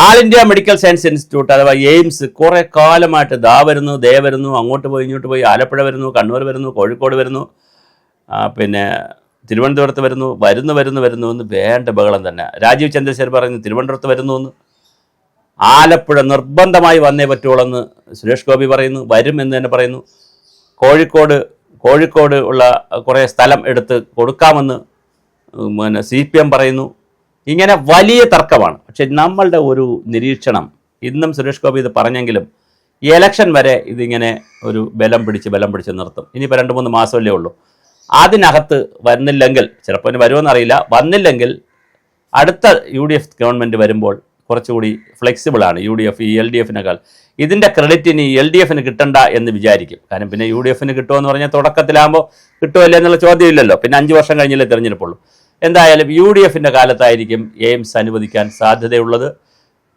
All India medical science institute അഥവാ എയിംസ് കുറെ കാലമായിട്ട് ദാ വരുന്നു ദേ വരുന്നു അങ്ങോട്ട് പോയി ഇങ്ങോട്ട് പോയി ആലപ്പുഴ വരുന്നു കണ്ണൂർ വരുന്നു കോഴിക്കോട് വരുന്നു പിന്നെ തിരുവനന്തപുരത്ത് വരുന്നു വരുന്നു വരുന്നു വരുന്നു എന്ന് വേണ്ട ബഹളം തന്നെ. രാജീവ് ചന്ദ്രശേഖർ പറയുന്നു തിരുവനന്തപുരത്ത് വരുന്നു എന്ന്. ആലപ്പുഴ നിർബന്ധമായി വന്നേ പറ്റുള്ളൂ എന്ന് സുരേഷ് ഗോപി പറയുന്നു വരും എന്ന് തന്നെ പറയുന്നു. കോഴിക്കോട് കോഴിക്കോട് ഉള്ള കുറേ സ്ഥലം എടുത്ത് കൊടുക്കാമെന്ന് പിന്നെ സി പി എം പറയുന്നു. ഇങ്ങനെ വലിയ തർക്കമാണ്. പക്ഷെ നമ്മളുടെ ഒരു നിരീക്ഷണം ഇന്നും സുരേഷ് ഗോപി ഇത് പറഞ്ഞെങ്കിലും ഈ ഇലക്ഷൻ വരെ ഇതിങ്ങനെ ഒരു ബലം പിടിച്ച് ബലം പിടിച്ച് നിർത്തും. ഇനിയിപ്പോൾ രണ്ട് മൂന്ന് മാസമല്ലേ ഉള്ളൂ. അതിനകത്ത് വന്നില്ലെങ്കിൽ ചിലപ്പോൾ ഇനി വരുമെന്നറിയില്ല വന്നില്ലെങ്കിൽ അടുത്ത യു ഡി എഫ് ഗവൺമെന്റ് വരുമ്പോൾ കുറച്ചുകൂടി ഫ്ലെക്സിബിളാണ് യു ഡി എഫ് ഈ എൽ ഡി എഫിനേക്കാൾ. ഇതിന്റെ ക്രെഡിറ്റ് ഇനി എൽ ഡി എഫിന് കിട്ടണ്ട എന്ന് വിചാരിക്കും. കാരണം പിന്നെ യു ഡി എഫിന് കിട്ടുമെന്ന് പറഞ്ഞാൽ തുടക്കത്തിലാകുമ്പോൾ കിട്ടുമല്ലേ എന്നുള്ള ചോദ്യമില്ലല്ലോ. പിന്നെ അഞ്ച് വർഷം കഴിഞ്ഞല്ലേ തിരഞ്ഞെടുപ്പുള്ളൂ. എന്തായാലും യു ഡി എഫിന്റെ കാലത്തായിരിക്കും എയിംസ് അനുവദിക്കാൻ സാധ്യതയുള്ളത്.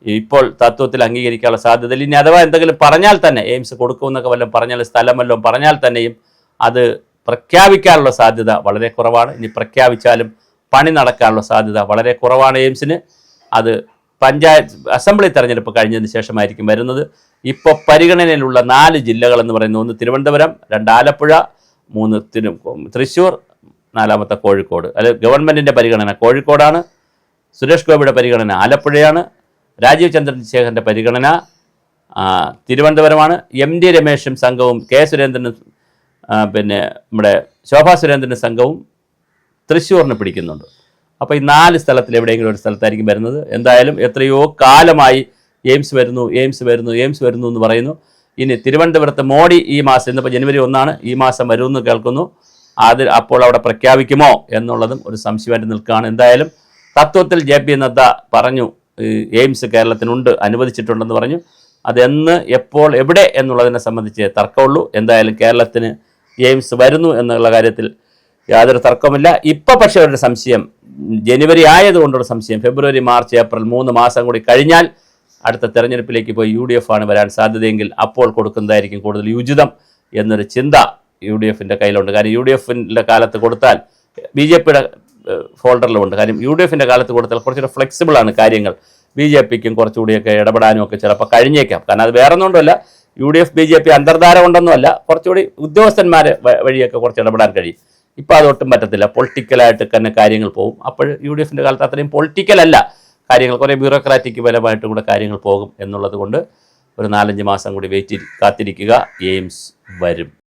ഇപ്പോൾ തത്വത്തിൽ അംഗീകരിക്കാനുള്ള സാധ്യതയില്ല. ഇനി അഥവാ എന്തെങ്കിലും പറഞ്ഞാൽ തന്നെ എയിംസ് കൊടുക്കുമെന്നൊക്കെ വല്ലതും പറഞ്ഞാൽ സ്ഥലം വല്ലതും പറഞ്ഞാൽ തന്നെയും അത് പ്രഖ്യാപിക്കാനുള്ള സാധ്യത വളരെ കുറവാണ്. ഇനി പ്രഖ്യാപിച്ചാലും പണി നടക്കാനുള്ള സാധ്യത വളരെ കുറവാണ് എയിംസിന്. അത് പഞ്ചായത്ത് അസംബ്ലി തെരഞ്ഞെടുപ്പ് കഴിഞ്ഞതിന് ശേഷമായിരിക്കും വരുന്നത്. ഇപ്പോൾ പരിഗണനയിലുള്ള നാല് ജില്ലകളെന്ന് പറയുന്ന ഒന്ന് തിരുവനന്തപുരം രണ്ട് ആലപ്പുഴ മൂന്ന് തിരു തൃശ്ശൂർ നാലാമത്തെ കോഴിക്കോട്. അല്ലെ ഗവൺമെന്റിന്റെ പരിഗണന കോഴിക്കോടാണ് സുരേഷ് ഗോപിയുടെ പരിഗണന ആലപ്പുഴയാണ് രാജീവ് ചന്ദ്രശേഖരന്റെ പരിഗണന തിരുവനന്തപുരമാണ് എം ഡി രമേശും സംഘവും കെ സുരേന്ദ്രനും പിന്നെ നമ്മുടെ ശോഭാ സുരേന്ദ്രന്റെ സംഘവും തൃശ്ശൂറിന് പിടിക്കുന്നുണ്ട്. അപ്പോൾ ഈ നാല് സ്ഥലത്തിൽ എവിടെയെങ്കിലും ഒരു സ്ഥലത്തായിരിക്കും വരുന്നത്. എന്തായാലും എത്രയോ കാലമായി എയിംസ് വരുന്നു എയിംസ് വരുന്നു എയിംസ് വരുന്നു എന്ന് പറയുന്നു. ഇനി തിരുവനന്തപുരത്ത് മോഡി ഈ മാസം ഇന്നിപ്പോൾ ജനുവരി ഒന്നാണ് ഈ മാസം വരുമെന്ന് കേൾക്കുന്നു. അത് അപ്പോൾ അവിടെ പ്രഖ്യാപിക്കുമോ എന്നുള്ളതും ഒരു സംശയമായിട്ട് നിൽക്കുകയാണ്. എന്തായാലും തത്വത്തിൽ ജെ പി നദ്ദ പറഞ്ഞു എയിംസ് കേരളത്തിനുണ്ട് അനുവദിച്ചിട്ടുണ്ടെന്ന് പറഞ്ഞു. അതെന്ന് എപ്പോൾ എവിടെ എന്നുള്ളതിനെ സംബന്ധിച്ച് തർക്കമുള്ളൂ. എന്തായാലും കേരളത്തിന് എയിംസ് വരുന്നു എന്നുള്ള കാര്യത്തിൽ യാതൊരു തർക്കമില്ല ഇപ്പൊ പക്ഷേ അവരുടെ സംശയം ജനുവരി ആയതുകൊണ്ടുള്ള സംശയം. ഫെബ്രുവരി മാർച്ച് ഏപ്രിൽ മൂന്ന് മാസം കൂടി കഴിഞ്ഞാൽ അടുത്ത തെരഞ്ഞെടുപ്പിലേക്ക് പോയി യു ആണ് വരാൻ സാധ്യതയെങ്കിൽ അപ്പോൾ കൊടുക്കുന്നതായിരിക്കും കൂടുതൽ ഉചിതം എന്നൊരു ചിന്ത യു ഡി എഫിന്റെ കയ്യിലുണ്ട്. കാര്യം യു ഡി എഫിന്റെ കാലത്ത് കൊടുത്താൽ ബി ജെ പിയുടെ ഫോൾഡറിലുമുണ്ട്. കാര്യം യു ഡി എഫിന്റെ കാലത്ത് കൊടുത്താൽ കുറച്ചുകൂടെ ഫ്ലെക്സിബിളാണ് കാര്യങ്ങൾ. ബി ജെ പിക്കും കുറച്ചുകൂടിയൊക്കെ ഇടപെടാനും ഒക്കെ ചിലപ്പോൾ കഴിഞ്ഞേക്കാം. കാരണം അത് വേറെ ഒന്നുകൊണ്ടല്ല U D F B J P അന്തർധാര കൊണ്ടൊന്നുമല്ല കുറച്ചുകൂടി ഉദ്യോഗസ്ഥന്മാരെ വഴിയൊക്കെ കുറച്ച് ഇടപെടാൻ കഴിയും. ഇപ്പോൾ അതൊട്ടും പറ്റത്തില്ല. പൊളിറ്റിക്കലായിട്ട് തന്നെ കാര്യങ്ങൾ പോകും. അപ്പോൾ യു ഡി എഫിന്റെ കാലത്ത് അത്രയും പൊളിറ്റിക്കലല്ല കാര്യങ്ങൾ കുറേ ബ്യൂറോക്രാറ്റിക് പരമായിട്ടും കൂടെ കാര്യങ്ങൾ പോകും എന്നുള്ളത് കൊണ്ട് ഒരു നാലഞ്ച് മാസം കൂടി വെയിറ്റ് കാത്തിരിക്കുക. എയിംസ് വരും.